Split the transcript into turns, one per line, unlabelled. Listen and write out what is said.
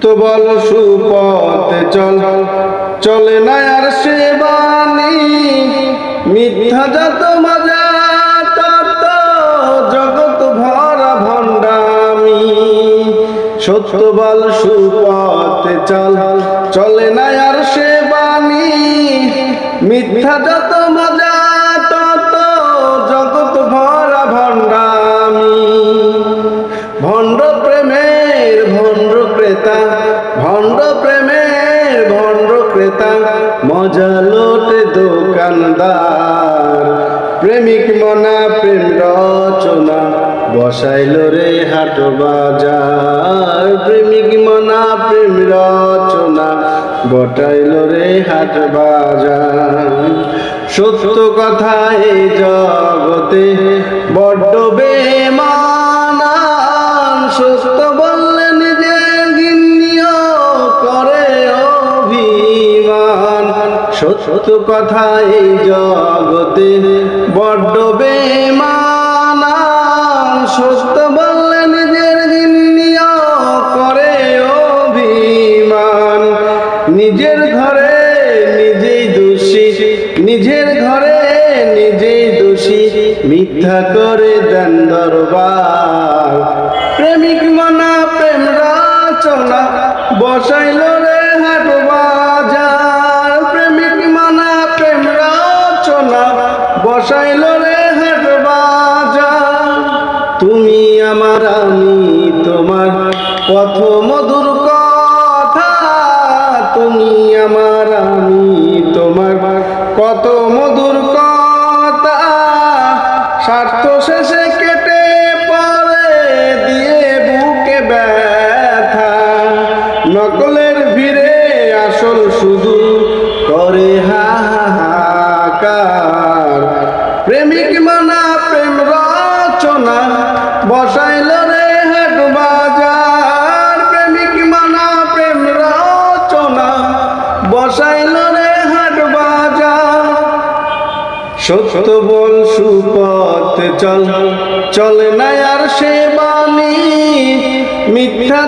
তো বল সুপথে চল। চলে না আর সে বাণী। মিথ্যা যত মজা, তত জগৎ ভরা ভণ্ডামি। সত্য বল সুপথে চল। চলে না আর সে বাণী। মিথ্যা যত মজা ক্রেতা, ভণ্ড প্রেমের ভণ্ড ক্রেতা, মজা লোটে দোকানদার। প্রেমিক মনা, প্রেম রচনা, বসাইল রে হাট বাজার। প্রেমিক মনা, প্রেম রচনা, বটাইল রে হাট বাজার। সত্য কথা এই জগতে বড্ড বেমানান সত্য কথা এই জগতে বড্ড বেমানান। সত্য বললে নিজের গিন্নিও করে অভিমান। নিজের ঘরে নিজেই দোষী, নিজের ঘরে নিজেই দোষী, মিথ্যা করে দেন দরবার। প্রেমিক মনা, প্রেম রচনা, বসাইল বসাইল রে হাট বাজার তুমি আমার, আমি তোমার পথ মধুর কথা। তুমি আমার, আমি তোমার কত মধুর কথা। স্বার্থ শেষে কেটে পরে দিয়ে বুকে ব্যথা। নকলের বসাইল রে হাট বাজার। প্রেমিক মানা, প্রেম রচনা। বসাইল রে হাট বাজার। সত্য বল, সুপথ চল। চলে না আর সে বাণী। মিথ্যা